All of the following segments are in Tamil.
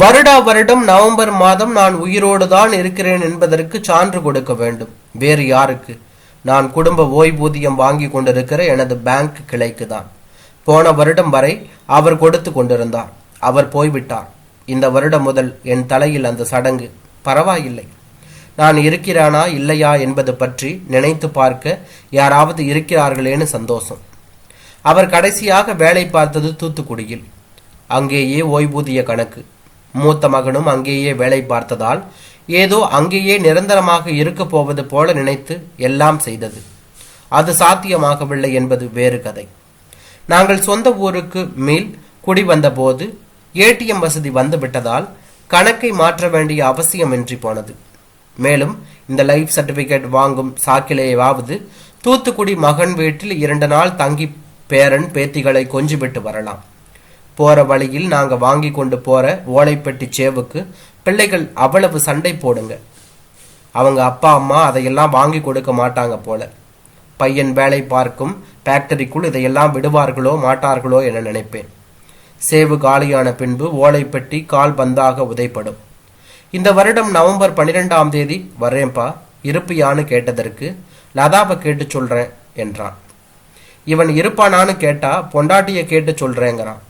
வருடா வருடம் நவம்பர் மாதம் நான் உயிரோடு தான் இருக்கிறேன் என்பதற்கு சான்று கொடுக்க வேண்டும். வேறு யாருக்கு? நான் குடும்ப ஓய்வூதியம் வாங்கி கொண்டிருக்கிற எனது பேங்க் கிளைக்கு தான் போன வருடம் வரை அவர் கொடுத்து கொண்டிருந்தார். அவர் போய்விட்டார். இந்த வருடம் முதல் என் தலையில் அந்த சடங்கு. பரவாயில்லை. நான் இருக்கிறானா இல்லையா என்பது பற்றி நினைத்து பார்க்க யாராவது இருக்கிறார்களேன்னு சந்தோஷம். அவர் கடைசியாக வேலை பார்த்தது தூத்துக்குடியில். அங்கேயே ஓய்வூதிய கணக்கு. மூத்த மகனும் அங்கேயே வேலை பார்த்ததால் ஏதோ அங்கேயே நிரந்தரமாக இருக்கப் போவது போல நினைத்து எல்லாம் செய்தது. அது சாத்தியமாகவில்லை என்பது வேறு கதை. நாங்கள் சொந்த ஊருக்கு மேல் குடி வந்தபோது ஏடிஎம் வசதி வந்துவிட்டதால் கணக்கை மாற்ற வேண்டிய அவசியமின்றி போனது. மேலும் இந்த லைஃப் சர்டிபிகேட் வாங்கும் சாக்கிலேயாவது தூத்துக்குடி மகன் வீட்டில் இரண்டு நாள் தங்கி பேரன் பேத்திகளை கொஞ்சிவிட்டு வரலாம். போகிற வழியில் நாங்கள் வாங்கி கொண்டு போகிற ஓலைப்பெட்டி சேவுக்கு பிள்ளைகள் அவ்வளவு சண்டை போடுங்க. அவங்க அப்பா அம்மா அதையெல்லாம் வாங்கி கொடுக்க மாட்டாங்க போல. பையன் வேலை பார்க்கும் ஃபேக்டரிக்குள் இதையெல்லாம் விடுவார்களோ மாட்டார்களோ என நினைப்பேன். சேவு காலியான பின்பு ஓலைப்பெட்டி கால் பந்தாக உதைப்படும். இந்த வருடம் நவம்பர் பன்னிரெண்டாம் தேதி வரேன்பா இருப்பியான்னு கேட்டதற்கு லதாவை கேட்டு சொல்றேன் என்றான். இவன் இருப்பானான்னு கேட்டா பொண்டாட்டிய கேட்டு சொல்றேங்கிறான்.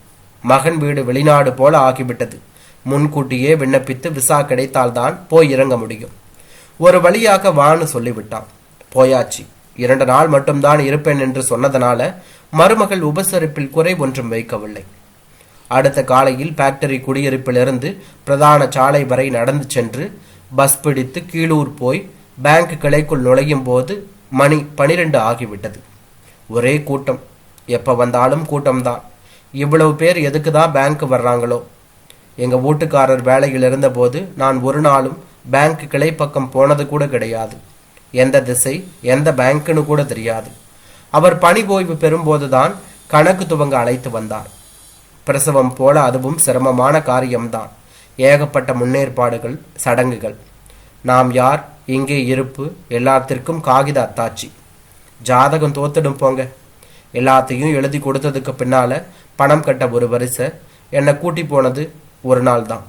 மகன் வீடு வெளிநாடு போல ஆகிவிட்டது. முன்கூட்டியே விண்ணப்பித்து விசா கிடைத்தால்தான் போய் இறங்க முடியும். ஒரு வழியாக வான்னு சொல்லிவிட்டான். போயாச்சு. இரண்டு நாள் மட்டும்தான் இருப்பேன் என்று சொன்னதனால மருமகள் உபசரிப்பில் குறை ஒன்றும் வைக்கவில்லை. அடுத்த காலையில் ஃபேக்டரி குடியிருப்பிலிருந்து பிரதான சாலை வரை நடந்து சென்று பஸ் பிடித்து கீழூர் போய் பேங்க் கிளைக்குள் நுழையும் போது மணி பனிரெண்டு ஆகிவிட்டது. ஒரே கூட்டம். எப்போ வந்தாலும் கூட்டம்தான். இவ்வளவு பேர் எதுக்கு தான் பேங்க் வர்றாங்களோ? எங்கள் வீட்டுக்காரர் வேலையில் இருந்தபோது நான் ஒரு நாளும் பேங்க் கிளை பக்கம் போனது கூட கிடையாது. எந்த திசை எந்த பேங்க்னு கூட தெரியாது. அவர் பணி ஓய்வு பெறும்போது தான் கணக்கு துவங்க அழைத்து வந்தார். பிரசவம் போல அதுவும் சிரமமான காரியம்தான். ஏகப்பட்ட முன்னேற்பாடுகள் சடங்குகள். நாம் யார் இங்கே இருப்பு எல்லாத்திற்கும் காகித அத்தாட்சி ஜாதகம் தோத்துடும் போங்க. எல்லாத்தையும் எழுதி கொடுத்ததுக்கு பின்னால பணம் கட்ட ஒரு வரிசை என்னை கூட்டி போனது ஒரு நாள் தான்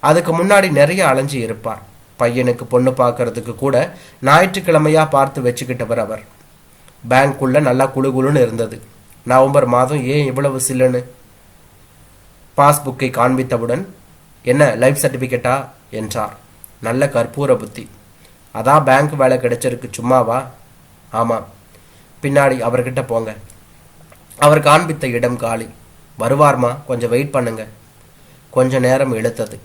அதுக்கு முன்னாடி நிறைய அலைஞ்சு இருப்பார். பையனுக்கு பொண்ணு பார்க்கறதுக்கு கூட ஞாயிற்றுக்கிழமையா பார்த்து வச்சுக்கிட்டவர் அவர். பேங்க்குள்ள நல்லா குளுகுளுன்னு இருந்தது. நவம்பர் மாதம் ஏன் இவ்வளவு சில்லுன்னு? பாஸ்புக்கை காண்பித்தவுடன் என்ன லைஃப் சர்டிபிகேட்டா? என்றார். நல்ல கற்பூர புத்தி. அதான் பேங்க் வேலை கிடைச்சிருக்கு சும்மாவா? ஆமாம். பின்னாடி அவர்கிட்ட போங்க. அவர் காண்பித்த இடம் காலி. வருவார்மா? கொஞ்சம் வெயிட் பண்ணுங்க. கொஞ்ச நேரம் இழுத்தது.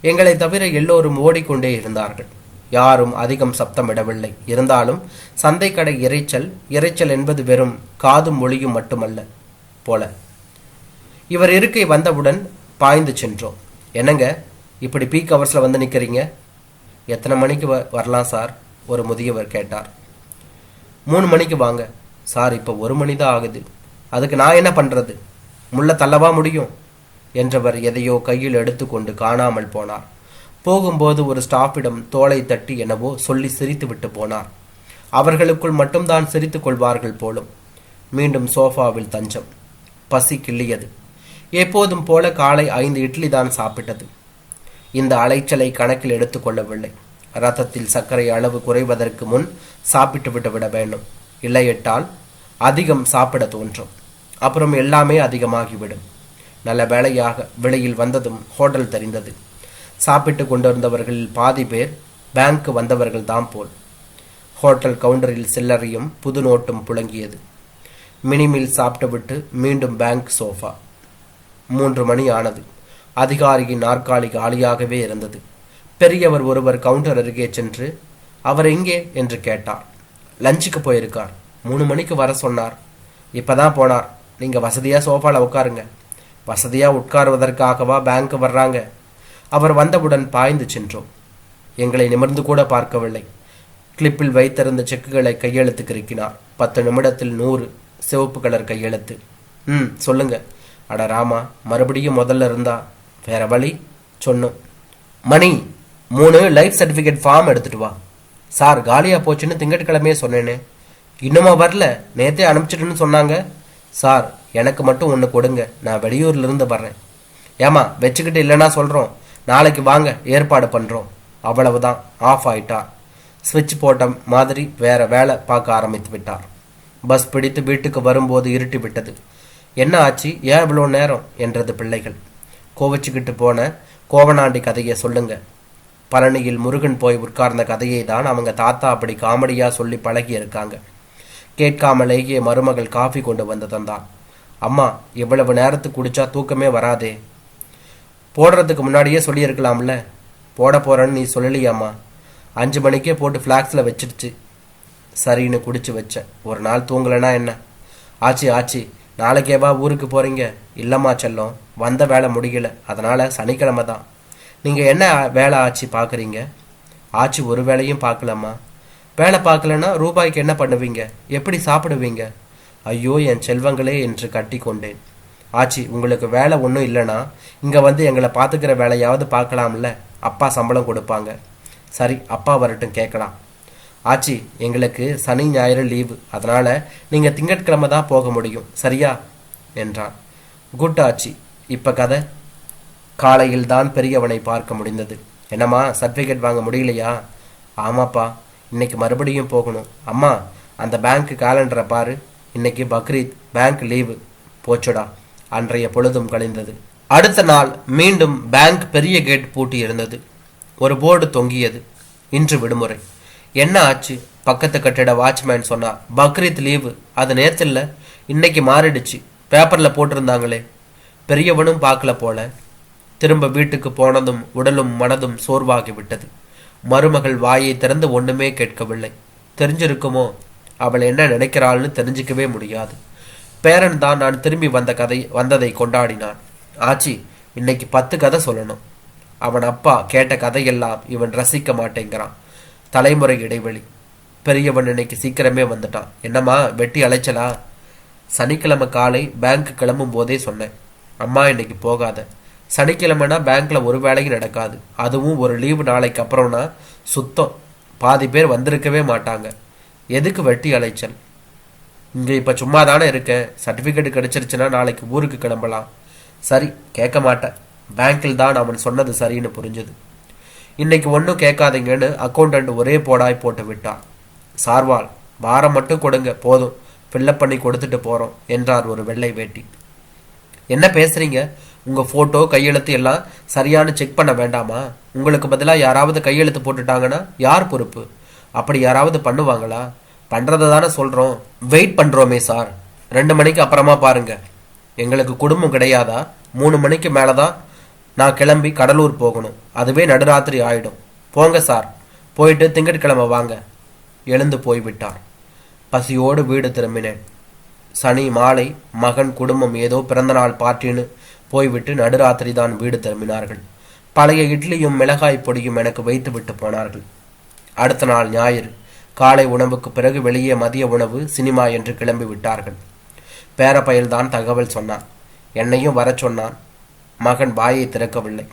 எங்களை தவிர எல்லோரும் ஓடிக்கொண்டே இருந்தார்கள். யாரும் அதிகம் சப்தமிடவில்லை. இருந்தாலும் சந்தைக்கடை இரைச்சல் இரைச்சல் என்பது வெறும் காதும் மொழியும் மட்டுமல்ல போல. இவர் இருக்கை வந்தவுடன் பாய்ந்து சென்றோம். என்னங்க? இப்படி பீக் ஹவர்ஸில் வந்து நிற்கிறீங்க எத்தனை மணிக்கு வ- வரலாம் சார்? ஒரு முதியவர் கேட்டார். மூணு மணிக்கு வாங்க. சார் இப்போ ஒரு மணி தான் ஆகுது. அதுக்கு நான் என்ன பண்ணுறது முள்ள தள்ளவா முடியும்? என்றவர் எதையோ கையில் எடுத்துக்கொண்டு காணாமல் போனார். போகும்போது ஒரு ஸ்டாஃபிடம் தோலை தட்டி என்னவோ சொல்லி சிரித்து விட்டு போனார். அவர்களுக்குள் மட்டும்தான் சிரித்துக் கொள்வார்கள் போலும். மீண்டும் சோஃபாவில் தஞ்சம். பசி கிள்ளியது. எப்போதும் போல காலை ஐந்து இட்லி தான் சாப்பிட்டது. இந்த அலைச்சலை கணக்கில் எடுத்துக்கொள்ளவில்லை ரத்தத்தில் சர்க்கரை அளவு குறைவதற்கு முன் சாப்பிட்டு விட்டு விட வேண்டும். இல்லையிட்டால் அதிகம் சாப்பிட தோன்றும். அப்புறம் எல்லாமே அதிகமாகிவிடும். நல்ல வேலையாக வெளியில் வந்ததும் ஹோட்டல் தெரிந்தது. சாப்பிட்டு கொண்டிருந்தவர்களில் பாதி பேர் பேங்க் வந்தவர்கள் தான் போல். ஹோட்டல் கவுண்டரில் சில்லறையும் புது நோட்டும் புழங்கியது. மினிமில் சாப்பிட்டுவிட்டு மீண்டும் பேங்க் சோஃபா மூன்று மணி ஆனது. அதிகாரியின் நாற்காலி காலியாகவே இருந்தது. பெரியவர் ஒருவர் கவுண்டர் அருகே சென்று அவர் எங்கே? என்று கேட்டார். லஞ்சுக்கு போயிருக்கார். மூணு மணிக்கு வர சொன்னார். இப்பதான் போனார். நீங்கள் வசதியாக சோஃபாவில் உட்காருங்க. வசதியாக உட்காருவதற்காகவா பேங்க் வர்றாங்க. அவர் வந்தவுடன் பாய்ந்து சென்றோம். எங்களை நிமிர்ந்து கூட பார்க்கவில்லை. கிளிப்பில் வைத்திருந்த செக்குகளை கையெழுத்து கிறுக்கினார் பத்து நிமிடத்தில் நூறு சிவப்பு கலர் கையெழுத்து. ம் சொல்லுங்க. அட ராமா மறுபடியும் முதல்ல இருந்தா? வேற வழி? சொன்னோம். மணி மூணு லைஃப் சர்டிஃபிகேட் ஃபார்ம் எடுத்துட்டு வா. சார் காலியாக போச்சுன்னு திங்கட்கிழமையே சொன்னேனே. இன்னுமா வரல நேத்தே அனுப்பிச்சிட்டுன்னு சொன்னாங்க. சார் எனக்கு மட்டும் ஒன்று கொடுங்க. நான் வெளியூர்லேருந்து வர்றேன். ஏமா வச்சுக்கிட்டு இல்லைன்னா சொல்கிறோம் நாளைக்கு வாங்க ஏற்பாடு பண்ணுறோம் அவ்வளவுதான். ஆஃப் ஆயிட்டா. ஸ்விட்ச் போட்ட மாதிரி வேற வேலை பார்க்க ஆரம்பித்து விட்டார். பஸ் பிடித்து வீட்டுக்கு வரும்போது இருட்டி விட்டது. என்ன ஆச்சு? ஏன் இவ்வளோ நேரம்? என்றது பிள்ளைகள். கோவச்சுக்கிட்டு போன கோவனாண்டி கதையை சொல்லுங்க. பழனியில் முருகன் போய் உட்கார்ந்த கதையை தான் அவங்க தாத்தா அப்படி காமெடியாக சொல்லி பழகி இருக்காங்க கேட்காமலேயே மருமகள் காஃபி கொண்டு வந்து தந்தான் அம்மா இவ்வளவு நேரத்துக்கு குடிச்சா தூக்கமே வராதே. போடுறதுக்கு முன்னாடியே சொல்லியிருக்கலாம்ல. போட போறேன்னு நீ சொல்லலையாம்மா. அஞ்சு மணிக்கே போட்டு ஃப்ளாக்ஸில் வச்சிடுச்சு சரின்னு குடிச்சு வச்சேன் ஒரு நாள் தூங்கலைன்னா என்ன? ஆச்சி ஆச்சி நாளைக்கேவா ஊருக்கு போறீங்க? இல்லம்மா செல்லம் வந்த வேலை முடியல. அதனால சனிக்கிழமை தான் நீங்கள் என்ன வேலை ஆச்சு பார்க்குறீங்க ஆச்சி ஒரு வேலையும் பார்க்கலம்மா வேலை பார்க்கலன்னா ரூபாய்க்கு என்ன பண்ணுவீங்க? எப்படி சாப்பிடுவீங்க? ஐயோ என் செல்வங்களே என்று கட்டி கொண்டேன் ஆச்சி உங்களுக்கு வேலை ஒன்றும் இல்லைன்னா இங்கே வந்து எங்களை பார்த்துக்கிற வேலையாவது பார்க்கலாம்ல? அப்பா சம்பளம் கொடுப்பாங்க. சரி அப்பா வரட்டும் கேட்கலாம். ஆச்சி எங்களுக்கு சனி ஞாயிறு லீவு. அதனால் நீங்கள் திங்கட்கிழமை தான் போக முடியும். சரியா? என்றான். குட் ஆச்சி இப்போ கதை? காலையில் தான் பெரியவனை பார்க்க முடிந்தது. என்னம்மா சர்டிஃபிகேட் வாங்க முடியலையா? ஆமாப்பா. இன்னைக்கு மறுபடியும் போகணும். அம்மா அந்த பேங்க் காலண்டரை பாரு. இன்னைக்கு பக்ரீத் பேங்க் லீவு போச்சுடா. அன்றைய பொழுதும் கழிந்தது. அடுத்த நாள் மீண்டும் பேங்க் பெரிய கேட் பூட்டி இருந்தது. ஒரு போர்டு தொங்கியது. இன்று விடுமுறை. என்ன ஆச்சு? பக்கத்து கட்டிட வாட்ச்மேன் சொன்னா பக்ரீத் லீவு அது நேரத்தில் இன்னைக்கு மாறிடுச்சு. பேப்பரில் போட்டிருந்தாங்களே. பெரியவனும் பார்க்கல போல. திரும்ப வீட்டுக்கு போனதும் உடலும் மனதும் சோர்வாகி விட்டது. மருமகள் வாயை திறந்து ஒண்ணுமே கேட்கவில்லை. தெரிஞ்சிருக்குமோ? அவள் என்ன நினைக்கிறாள்னு தெரிஞ்சிக்கவே முடியாது. பேரன் தான் நான் திரும்பி வந்த கதை வந்ததை கொண்டாடினான். ஆச்சி இன்னைக்கு பத்து கதை சொல்லணும். அவன் அப்பா கேட்ட கதையெல்லாம் இவன் ரசிக்க மாட்டேங்கிறான். தலைமுறை இடைவெளி. பெரியவன் இன்னைக்கு சீக்கிரமே வந்துட்டான். என்னம்மா வெட்டி அலைச்சலா? சனிக்கிழமை காலை பேங்க் கிளம்பும் போதே சொன்னேன். அம்மா இன்னைக்கு போகாத. சனிக்கிழமைனா பேங்க்ல ஒரு வேலையும் நடக்காது. அதுவும் ஒரு லீவு நாளைக்கு அப்புறம்னா சுத்தம். பாதி பேர் வந்திருக்கவே மாட்டாங்க. எதுக்கு வெட்டி அலைச்சல்? இங்கே இப்போ சும்மா தானே இருக்கேன். சர்டிஃபிகேட் கிடைச்சிருச்சுன்னா நாளைக்கு ஊருக்கு கிளம்பலாம். சரி கேட்க மாட்டேன். பேங்க்கில் தான் அவன் சொன்னது சரின்னு புரிஞ்சுது. இன்னைக்கு ஒன்றும் கேட்காதீங்கன்னு அக்கௌண்டன்ட் ஒரே போடாய் போட்டு விட்டான் சார்வால் வாரம் மட்டும் கொடுங்க போதும். ஃபில்லப் பண்ணி கொடுத்துட்டு போகிறோம் என்றார் ஒரு வெள்ளை வேட்டி. என்ன பேசுறீங்க? உங்கள் ஃபோட்டோ கையெழுத்து எல்லாம் சரியான செக் பண்ண வேண்டாமா? உங்களுக்கு பதிலாக யாராவது கையெழுத்து போட்டுட்டாங்கன்னா யார் பொறுப்பு? அப்படி யாராவது பண்ணுவாங்களா? பண்ணுறத தானே சொல்கிறோம் வெயிட் பண்ணுறோமே சார் ரெண்டு மணிக்கு அப்புறமா பாருங்க. எங்களுக்கு குடும்பம் கிடையாதா? மூணு மணிக்கு மேலே தான் நான் கிளம்பி கடலூர் போகணும். அதுவே நடுராத்திரி ஆயிடும். போங்க சார் போயிட்டு திங்கட்கிழமை வாங்க. எழுந்து போய்விட்டார் பசியோடு வீடு திரும்பினேன். சனி மாலை மகன் குடும்பம் ஏதோ பிறந்தநாள் பார்ட்டின்னு போய்விட்டு நடுராத்திரி தான் வீடு திரும்பினார்கள். பழைய இட்லியும் மிளகாய் பொடியும் எனக்கு வைத்து விட்டு போனார்கள். அடுத்த நாள் ஞாயிறு காலை உணவுக்கு பிறகு வெளியே மதிய உணவு சினிமா என்று கிளம்பி விட்டார்கள். பேரப்பயல்தான் தகவல் சொன்னான். என்னையும் வரச் சொன்னான். மகன் வாயை திறக்கவில்லை.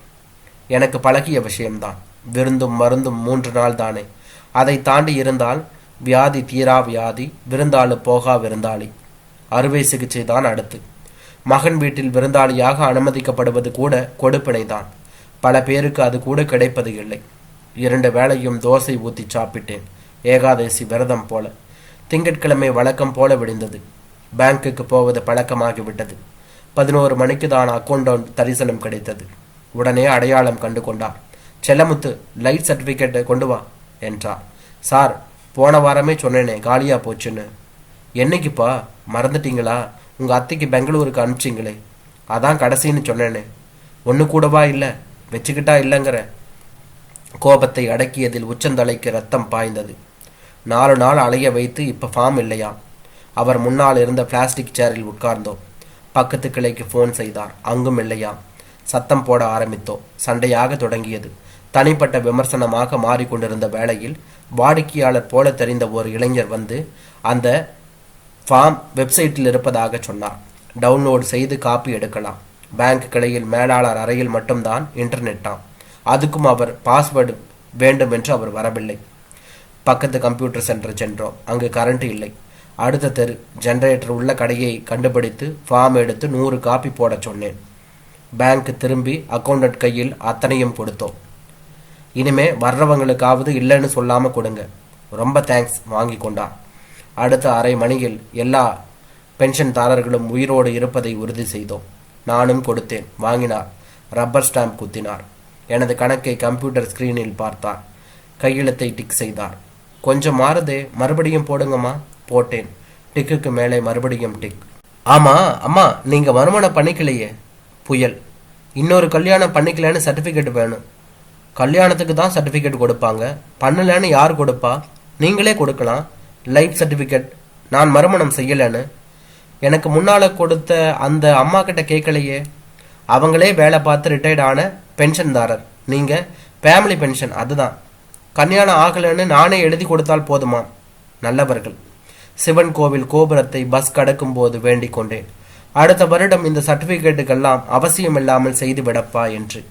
எனக்கு பழகிய விஷயம்தான். விருந்தும் மருந்தும் மூன்று நாள் தானே அதை தாண்டி இருந்தால் வியாதி தீரா வியாதி விருந்தாளு போகா விருந்தாளி. அறுவை சிகிச்சை தான் அடுத்து. மகன் வீட்டில் விருந்தாளியாக அனுமதிக்கப்படுவது கூட கொடுப்பினைதான். பல பேருக்கு அது கூட கிடைப்பது இல்லை. இரண்டு வேளையும் தோசை ஊத்தி சாப்பிட்டேன். ஏகாதசி விரதம் போல. திங்கட்கிழமை வழக்கம் போல விடிந்தது. பேங்க்குக்கு போவது பழக்கமாகிவிட்டது. பதினோரு மணிக்கு தான் அக்கௌண்ட் தரிசனம் கிடைத்தது. உடனே அடையாளம் கண்டு கொண்டார். செல்லமுத்து லைட் சர்டிஃபிகேட்டை கொண்டு வா என்றார். சார் போன வாரமே சொன்னேனே காலியா போச்சுன்னு. என்னைக்குப்பா? மறந்துட்டீங்களா? உங்கள் அத்தைக்கு பெங்களூருக்கு அனுப்பிச்சிங்களே. அதான் கடைசின்னு சொன்னேனே ஒன்று கூடவா இல்லை? வச்சுக்கிட்டா இல்லைங்கிற. கோபத்தை அடக்கியதில் உச்சந்தலைக்கு ரத்தம் பாய்ந்தது. நாலு நாள் அலைய வைத்து இப்போ ஃபார்ம் இல்லையா? அவர் முன்னால் இருந்த பிளாஸ்டிக் சேரில் உட்கார்ந்தோம். பக்கத்து கிளைக்கு ஃபோன் செய்தார். அங்கும் இல்லையா? சத்தம் போட ஆரம்பித்தோம். சண்டையாக தொடங்கியது. தனிப்பட்ட விமர்சனமாக மாறிக்கொண்டிருந்த வேளையில் வாடிக்கையாளர் போல தெரிந்த ஒரு இளைஞர் வந்து அந்த ஃபார்ம் வெப்சைட்டில் இருப்பதாக சொன்னார். டவுன்லோடு செய்து காப்பி எடுக்கலாம். பேங்க் கிளையில் மேலாளர் அறையில் மட்டும்தான் இன்டர்நெட்டாம் அதுக்கும் அவர் பாஸ்வேர்டு வேண்டும் என்று அவர் வரவில்லை. பக்கத்து கம்ப்யூட்டர் சென்டர் சென்றோம். அங்கு கரண்ட் இல்லை. அடுத்த தெரு ஜென்ரேட்டர் உள்ள கடையை கண்டுபிடித்து ஃபார்ம் எடுத்து நூறு காப்பி போட சொன்னேன். பேங்க் திரும்பி அக்கௌண்டன்ட் கையில் அத்தனையும் கொடுத்தோம். இனிமே வர்றவங்களுக்காவது இல்லைன்னு சொல்லாமல் கொடுங்க. ரொம்ப தேங்க்ஸ் வாங்கி கொண்டார். அடுத்த அரை மணியில் எல்லா பென்ஷன்தாரர்களும் உயிரோடு இருப்பதை உறுதி செய்தோம். நானும் கொடுத்தேன். வாங்கினார். ரப்பர் ஸ்டாம்ப் குத்தினார். எனது கணக்கை கம்ப்யூட்டர் ஸ்கிரீனில் பார்த்தார். கையெழுத்தை டிக் செய்தார். கொஞ்சம் மாறுதே மறுபடியும் போடுங்கம்மா. போட்டேன். டிக்குக்கு மேலே மறுபடியும் டிக். ஆமா அம்மா நீங்க வருமானம் பண்ணிக்கலையே. புயல். இன்னொரு கல்யாணம் பண்ணிக்கலன்னு சர்டிஃபிகேட் வேணும். கல்யாணத்துக்கு தான் சர்டிஃபிகேட் கொடுப்பாங்க. பண்ணலன்னு யார் கொடுப்பா? நீங்களே கொடுக்கலாம். லைஃப் சர்டிஃபிகேட் நான் மறுமணம் செய்யலைன்னு. எனக்கு முன்னால் கொடுத்த அந்த அம்மா கிட்ட கேட்கலையே அவங்களே வேலை பார்த்து ரிட்டையர்ட் ஆன பென்ஷன்தாரர் நீங்கள் ஃபேமிலி பென்ஷன் அதுதான். கல்யாணம் ஆகலைன்னு நானே எழுதி கொடுத்தால் போதுமா? நல்லவர்கள். சிவன் கோவில் கோபுரத்தை பஸ் கடக்கும் போது வேண்டிக் கொண்டேன். அடுத்த வருடம் இந்த சர்டிபிகேட்டுக்கெல்லாம் அவசியமில்லாமல் செய்து விடப்பா என்று.